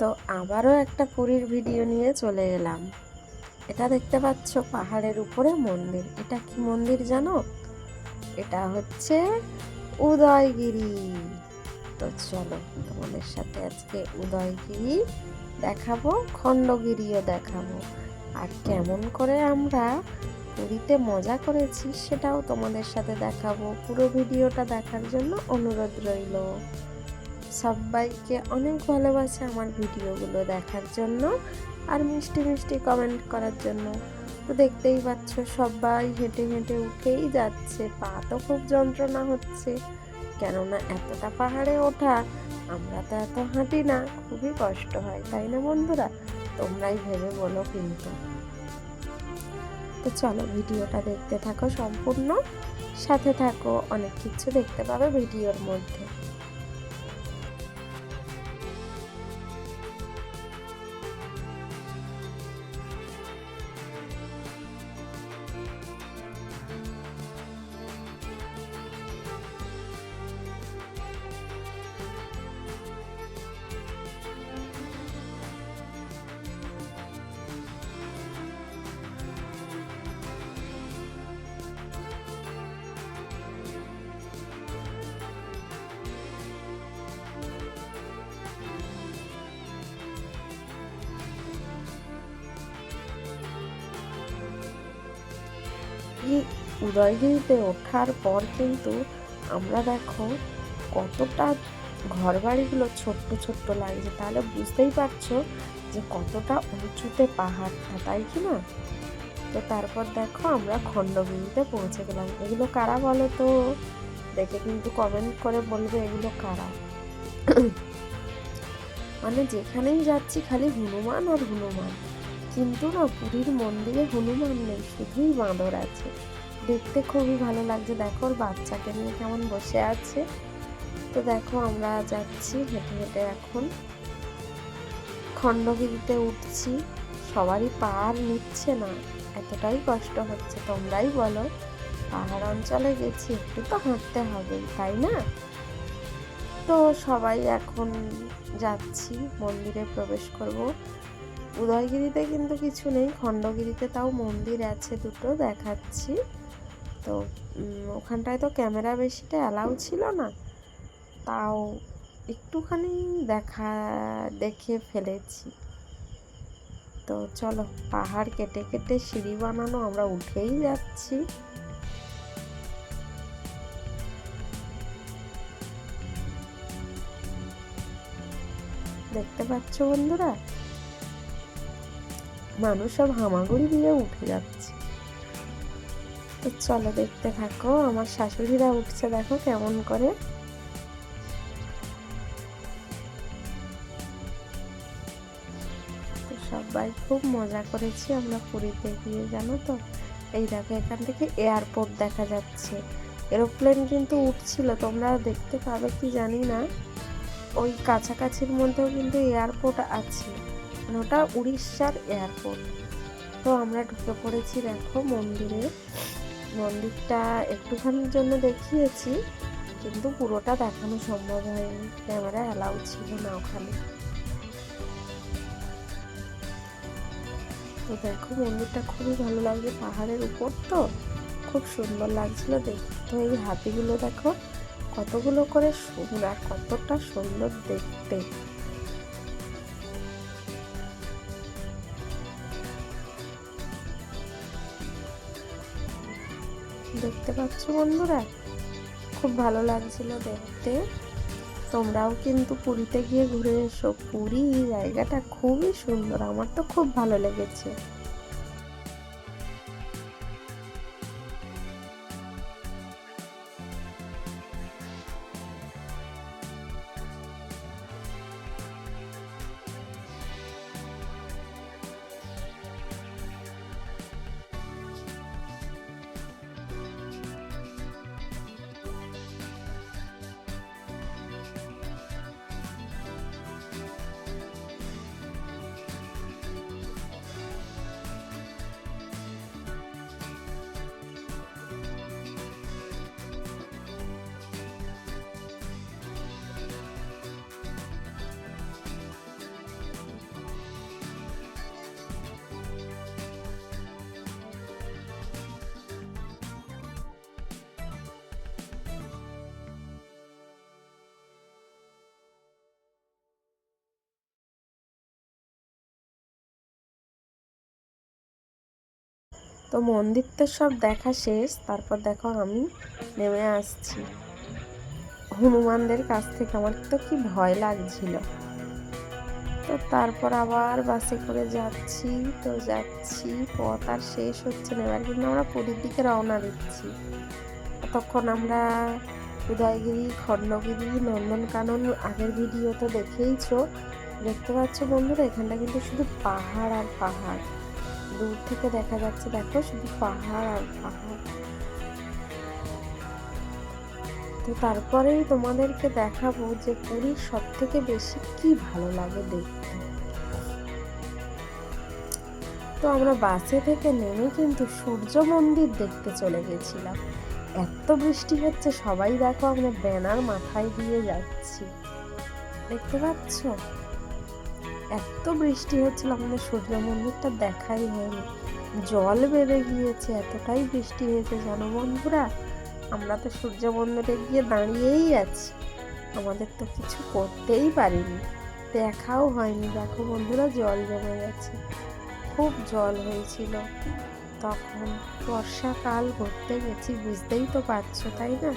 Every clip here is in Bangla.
তো আবারও একটা পুরীর ভিডিও নিয়ে চলে এলাম। এটা দেখতে পাচ্ছ পাহাড়ের উপরে মন্দির। এটা কি মন্দির জানো? এটা হচ্ছে উদয়গিরি। তো চলো তোমাদের সাথে আজকে উদয়গিরি দেখাবো, খণ্ডগিরিও দেখাবো। আর কেমন করে আমরা পুরীতে মজা করেছি সেটাও তোমাদের সাথে দেখাবো। পুরো ভিডিওটা দেখার জন্য অনুরোধ রইল। সবাইকে অনেক ভালোবাসে আমার ভিডিওগুলো দেখার জন্য আর মিষ্টি মিষ্টি কমেন্ট করার জন্য। তো দেখতেই পাচ্ছ সবাই হেঁটে হেঁটে উঠেই যাচ্ছে, পা তো খুব যন্ত্রণা হচ্ছে। কেননা এতটা পাহাড়ে ওঠা, আমরা তো এত হাঁটি না, খুবই কষ্ট হয়, তাই না বন্ধুরা? তোমরাই ভেবে বলো কিন্তু। তো চলো ভিডিওটা দেখতে থাকো সম্পূর্ণ। সাথে থাকো, অনেক কিছু দেখতে পাবে ভিডিওর মধ্যে। উদয়গিরিতে ওঠার পর কিন্তু আমরা দেখো কতটা ঘর বাড়িগুলো ছোট্ট ছোট্ট লাগছে। তাহলে বুঝতেই পারছ যে কতটা উঁচুতে পাহাড়টা তাই কি না? তো তারপর দেখো আমরা খণ্ডগিরিতে পৌঁছে গেলাম। এগুলো কারা বলো তো? দেখে কিন্তু কমেন্ট করে বলবে এগুলো কারা? মানে যেখানেই যাচ্ছি খালি হনুমান আর হনুমান। কিন্তু না পুরীর মন্দিরে হনুমান নেই, শুধুই বাঁদর আছে। দেখতে খুবই ভালো লাগছে। দেখো ওর বাচ্চাকে নিয়ে কেমন বসে আছে। তো দেখো আমরা যাচ্ছি হেঁটে হেঁটে এখন। খণ্ডগিরিতে উঠছি। সবারই পার নিচ্ছে না। এতটাই কষ্ট হচ্ছে, তোমরাই বলো। পাহাড় অঞ্চলে গেছি, একটু তো হাঁটতে হবে তাই না? তো সবাই এখন যাচ্ছি, মন্দিরে প্রবেশ করব। উদয়গিরিতে কিন্তু কিছু নেই, খণ্ডগিরিতে তাও মন্দির আছে দুটো, দেখাচ্ছি। তো ওখানটায় তো ক্যামেরা বেশিটা অ্যালাউ ছিল না। তাও একটুখানি দেখা, দেখে ফেলেছি। তো চলো, পাহাড় কেটে কেটে সিঁড়ি বানানো, আমরা উঠেই যাচ্ছি। দেখতে পাচ্ছ বন্ধুরা? মানুষ সব হামাগুড়ি দিয়ে উঠে যাচ্ছে। তো চলো দেখতে থাকো, আমার শাশুড়িরা উঠছে, দেখো কেমন করে। সবাই খুব মজা করেছি আমরা পুরীতে গিয়ে, জানো তো? এই দেখো, এখান থেকে এয়ারপোর্ট দেখা যাচ্ছে। এরোপ্লেন কিন্তু উঠছিল, তোমরা দেখতে পাবে কি জানি না। ওই কাছাকাছির মধ্যেও কিন্তু এয়ারপোর্ট আছে। মানে ওটা উড়িষ্যার এয়ারপোর্ট। তো আমরা ঢুকে পড়েছি দেখো মন্দিরে। মন্দিরটা একটুখানির জন্য দেখিয়েছি, কিন্তু পুরোটা দেখানো সম্ভব হয়নি। ক্যামেরা অ্যালাউ ছিল না ওখানে। তো দেখো মন্দিরটা খুবই ভালো লাগছে পাহাড়ের উপর তো। খুব সুন্দর লাগছিল দেখতে। এই হাতিগুলো দেখো, কতগুলো করে সুন্দর আর কতটা সুন্দর দেখতে। দেখতে পাচ্ছ বন্ধুরা? খুব ভালো লাগছিল দেখতে। তোমরাও কিন্তু পুরীতে গিয়ে ঘুরে এসো। পুরী জায়গাটা খুবই সুন্দর। আমার তো খুব ভালো লেগেছে। তো মন্দির তো সব দেখা শেষ, তারপর দেখো আমি নেমে আসছি। হনুমানদের কাছ থেকে আমার তো কি ভয় লাগছিল। তো তারপর আবার বাসে করে যাচ্ছি, তো যাচ্ছি, পথ আর শেষ হচ্ছে না। এবার কিন্তু আমরা পুরীর দিকে রওনা দিচ্ছি। তখন আমরা উদয়গিরি, খণ্ডগিরি, নন্দনকানন আগের ভিডিও তো দেখেইছো। দেখতে পাচ্ছ বন্ধুরা, এখানটা কিন্তু শুধু পাহাড় আর পাহাড়। দূর থেকে দেখা যাচ্ছে, দেখো শুধু পাহাড় আর পাহাড়। তো তারপরেই তোমাদেরকে দেখাবো যে পুরীর সব থেকে বেশি কি ভালো লাগে দেখতে। তো আমরা বাসে থেকে নেমে কিন্তু সূর্য মন্দির দেখতে চলে গেছিলাম। এত বৃষ্টি হচ্ছে, সবাই দেখো আমরা ব্যানার মাথায় দিয়ে যাচ্ছি। দেখতে পাচ্ছ? এত বৃষ্টি হচ্ছিল, আমাদের সূর্য মন্দিরটা দেখাই হয়নি। জল বেড়ে গিয়েছে, এতটাই বৃষ্টি হয়েছে, জানো বন্ধুরা? আমরা তো সূর্য মন্দিরে গিয়ে দাঁড়িয়েই আছি। আমাদের তো কিছু করতেই পারিনি। দেখাও হয়নি, দেখো বন্ধুরা, জল জমে গেছে। খুব জল হয়েছিল। তখন বর্ষাকাল ঘুরতে গেছি, বুঝতেই তো পারছ, তাই না?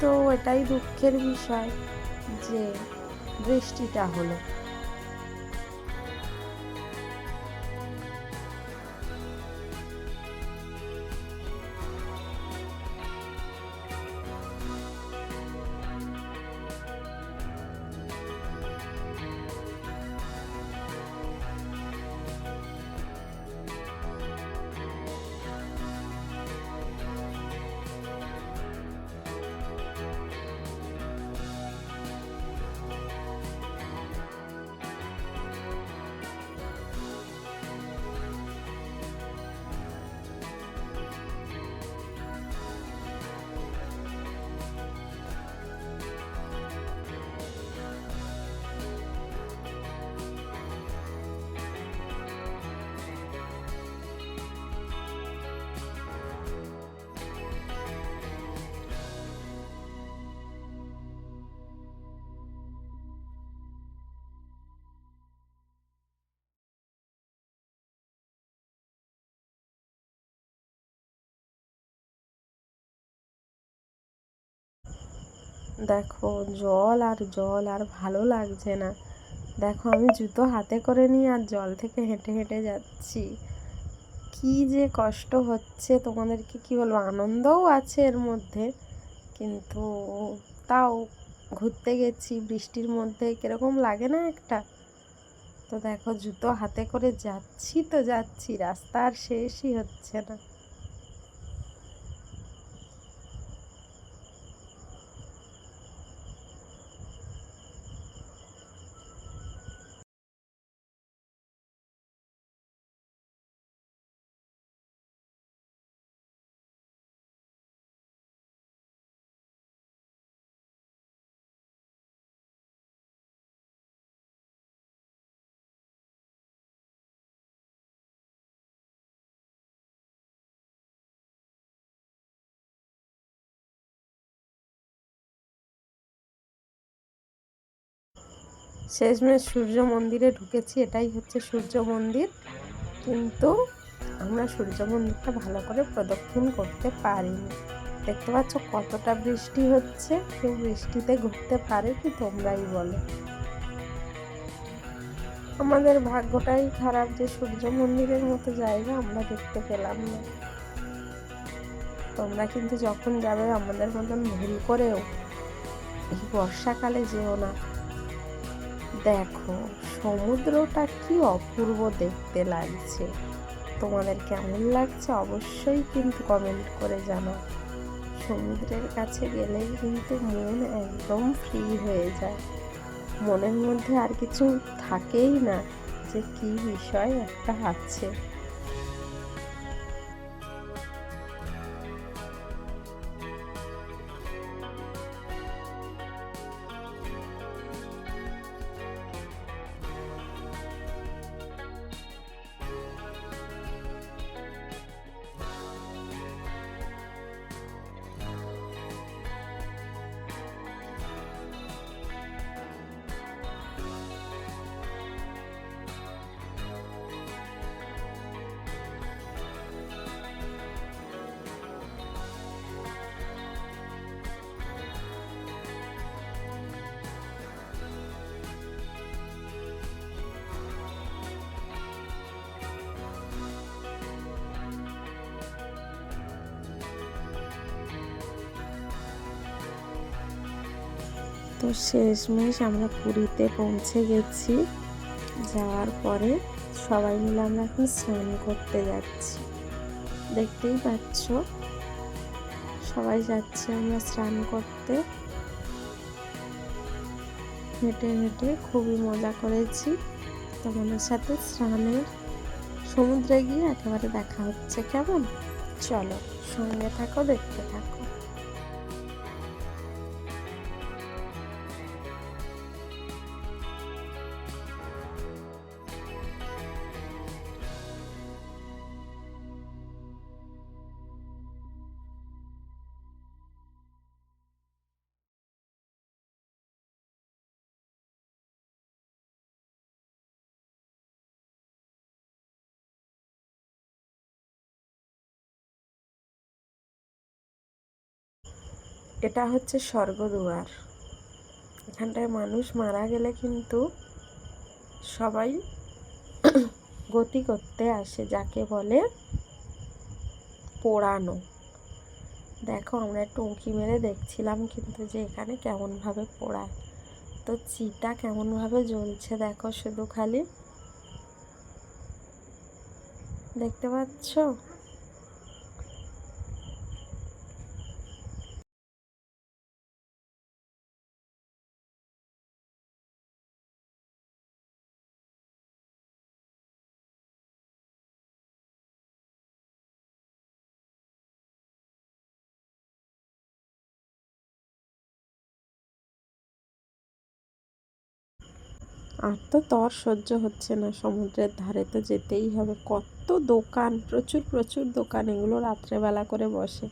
তো এটাই দুঃখের বিষয় যে বৃষ্টিটা হলো। দেখো, জল আর জল আর ভালো লাগছে না। দেখো, আমি জুতো হাতে করে নিয়ে আর জল থেকে হেঁটে হেঁটে যাচ্ছি। কি যে কষ্ট হচ্ছে, তোমাদেরকে কি বলব? আনন্দও আছে এর মধ্যে, কিন্তু তাও ঘুরতে গেছি, বৃষ্টির মধ্যে কীরকম লাগে না একটা? তো দেখো, জুতো হাতে করে যাচ্ছি তো যাচ্ছি, রাস্তা আর শেষই হচ্ছে না। শেষমেশ সূর্য মন্দিরে ঢুকেছি, এটাই হচ্ছে সূর্য মন্দির। কিন্তু আমরা সূর্য মন্দিরটা ভালো করে প্রদক্ষিণ করতে পারিনি। দেখতে পাচ্ছ কতটা বৃষ্টি হচ্ছে, কেউ বৃষ্টিতে ঘুরতে পারে কি তোমরাই বলো। আমাদের ভাগ্যটাই খারাপ যে সূর্য মন্দিরের মতো জায়গা আমরা দেখতে পেলাম না। তোমরা কিন্তু যখন যাবে আমাদের মতন ভুল করেও, এই বর্ষাকালে যেও না। দেখো, সমুদ্রটা কি অপূর্ব দেখতে লাগছে। তোমাদের কেমন লাগছে অবশ্যই কিন্তু কমেন্ট করে জানাও। সমুদ্রের কাছে গেলে কিন্তু মন একদম ফ্রি হয়ে যায়। মনের মধ্যে আর কিছু থাকেই না যে কি বিষয় একটা আছে। তো শেষমেশ আমরা পুরীতে পৌঁছে গেছি। যাওয়ার পরে সবাই মিলে আমরা এখন স্নান করতে যাচ্ছি। দেখতেই পাচ্ছ? সবাই যাচ্ছে আমরা স্নান করতে। হেঁটে হেঁটে খুবই মজা করেছি। তোমাদের সাথে স্নানের সমুদ্রে গিয়ে একেবারে দেখা হচ্ছে। কেমন? চলো সঙ্গে থাকো, দেখতে থাকো। এটা হচ্ছে স্বর্গদুয়ার। এখানটায় মানুষ মারা গেলে কিন্তু সবাই গতি করতে আসে, যাকে বলে পোড়ানো। দেখো, আমরা একটু উঁকি মেরে দেখছিলাম কিন্তু যে এখানে কেমনভাবে পোড়ায়। তো চিতা কেমনভাবে জ্বলছে দেখো শুধু খালি। দেখতে পাচ্ছ? আর তো তর সহ্য হচ্ছে না, সমুদ্রের ধারে তো যেতেই হবে। কত দোকান, প্রচুর প্রচুর দোকান এগুলো রাত্রেবেলা করে বসে।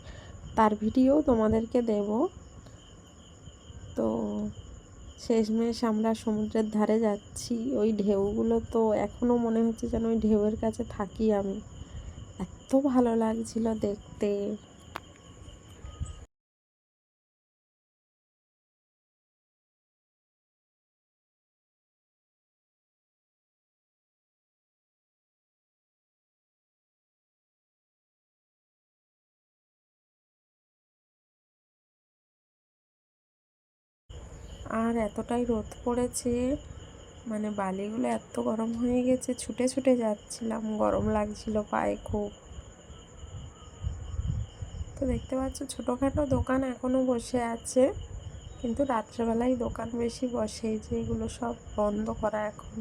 তার ভিডিও তোমাদেরকে দেব। তো শেষমেশ আমরা সমুদ্রের ধারে যাচ্ছি। ওই ঢেউগুলো তো এখনও মনে হচ্ছে যেন ওই ঢেউয়ের কাছে থাকি আমি। এত ভালো লাগছিল দেখতে। আর এতটাই রোদ পড়েছে। মানে বালিগুলো এত গরম হয়ে গেছে, ছুটে ছুটে যাচ্ছিলাম, গরম লাগছিল পায়ে খুব। তো দেখতে পাচ্ছ, ছোটোখাটো দোকান এখনও বসে আছে, কিন্তু রাত্রেবেলায় দোকান বেশি বসে যেগুলো সব বন্ধ করা এখন।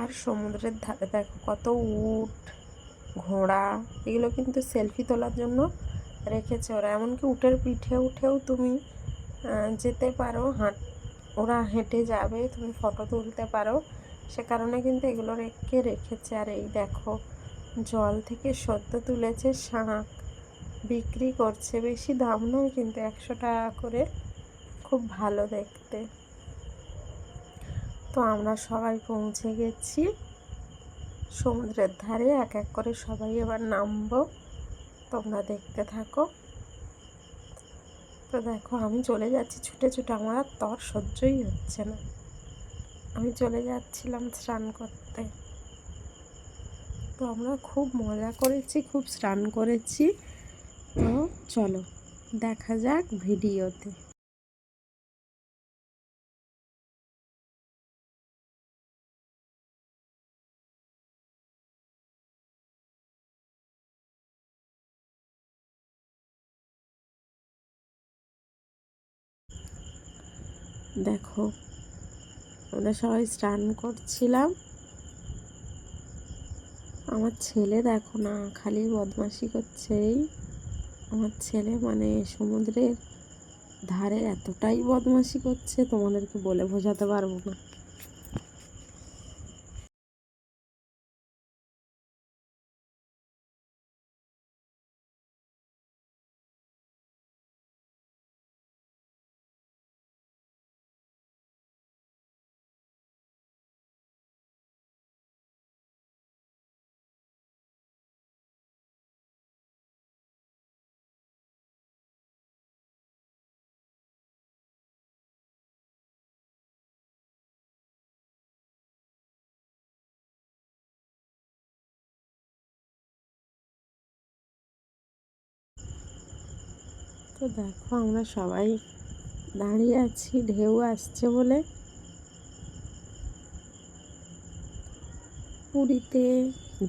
আর সমুদ্রের ধারে দেখো কত উট, ঘোড়া, এগুলো কিন্তু সেলফি তোলার জন্য রেখেছে ওরা। এমনকি উটের পিঠে উঠেও তুমি যেতে পারো, হাঁট, ওরা হেঁটে যাবে, তুমি ফটো তুলতে পারো। সে কারণে কিন্তু এগুলো রেখে রেখেছে। আর এই দেখো, জল থেকে সদ্য তুলেছে শাঁখ, বিক্রি করছে। বেশি দাম নয় কিন্তু একশো টাকা করে। খুব ভালো দেখতে। তো আমরা সবাই পৌঁছে গেছি। সমুদ্রের ধারে এক এক করে সবাই এবার নামবো। তোমরা দেখতে থাকো। তো দেখো, আমি চলে যাচ্ছি। ছুটে ছুটে আমার আর তর সহ্যই হচ্ছে না। আমি চলে যাচ্ছিলাম স্নান করতে। তো আমরা খুব মজা করেছি, খুব স্নান করেছি। তো চলো, দেখা যাক ভিডিওতে। দেখো, আমরা সবাই স্নান করছিলাম। আমার ছেলে দেখো না, খালি বদমাশি করছে এই। আমার ছেলে মানে সমুদ্রের ধারে এতটাই বদমাশি করছে, তোমাদেরকে বলে বোঝাতে পারব না। তো দেখো আমরা সবাই দাঁড়িয়ে আছি, ঢেউ আসছে বলে। পুরীতে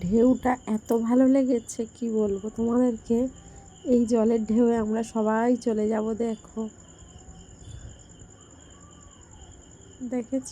ঢেউটা এত ভালো লেগেছে, কি বলব তোমাদেরকে? এই জলের ঢেউয়ে আমরা সবাই চলে যাব, দেখো। দেখেছ?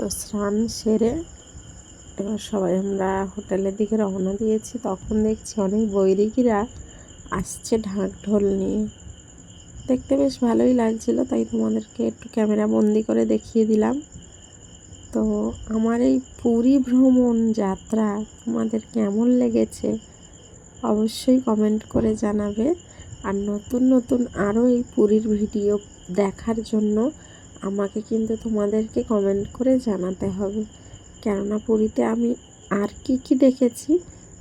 তো স্নান সেরে এবার সবাই আমরা হোটেলের দিকে রওনা দিয়েছি। তখন দেখছি অনেক বৈরিকীরা আসছে ঢাক ঢোল নিয়ে। দেখতে বেশ ভালোই লাগছিল, তাই তোমাদেরকে একটু ক্যামেরা বন্দি করে দেখিয়ে দিলাম। তো আমার এই পুরী ভ্রমণ যাত্রা তোমাদের কেমন লেগেছে অবশ্যই কমেন্ট করে জানাবে। আর নতুন নতুন আরও এই পুরীর ভিডিও দেখার জন্য আমাকে কিন্তু তোমাদেরকে কমেন্ট করে জানাতে হবে। কেননা পুরীতে আমি আর কি কি দেখেছি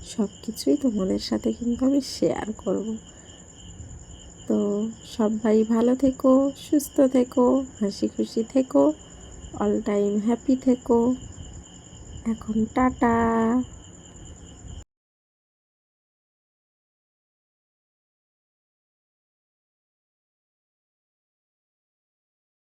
সব কিছুই তোমাদের সাথে কিন্তু আমি শেয়ার করব। তো সবাই ভালো থেকো, সুস্থ থেকো, হাসি খুশি থেকো অল টাইম হ্যাপি থেকো। এখন টাটা।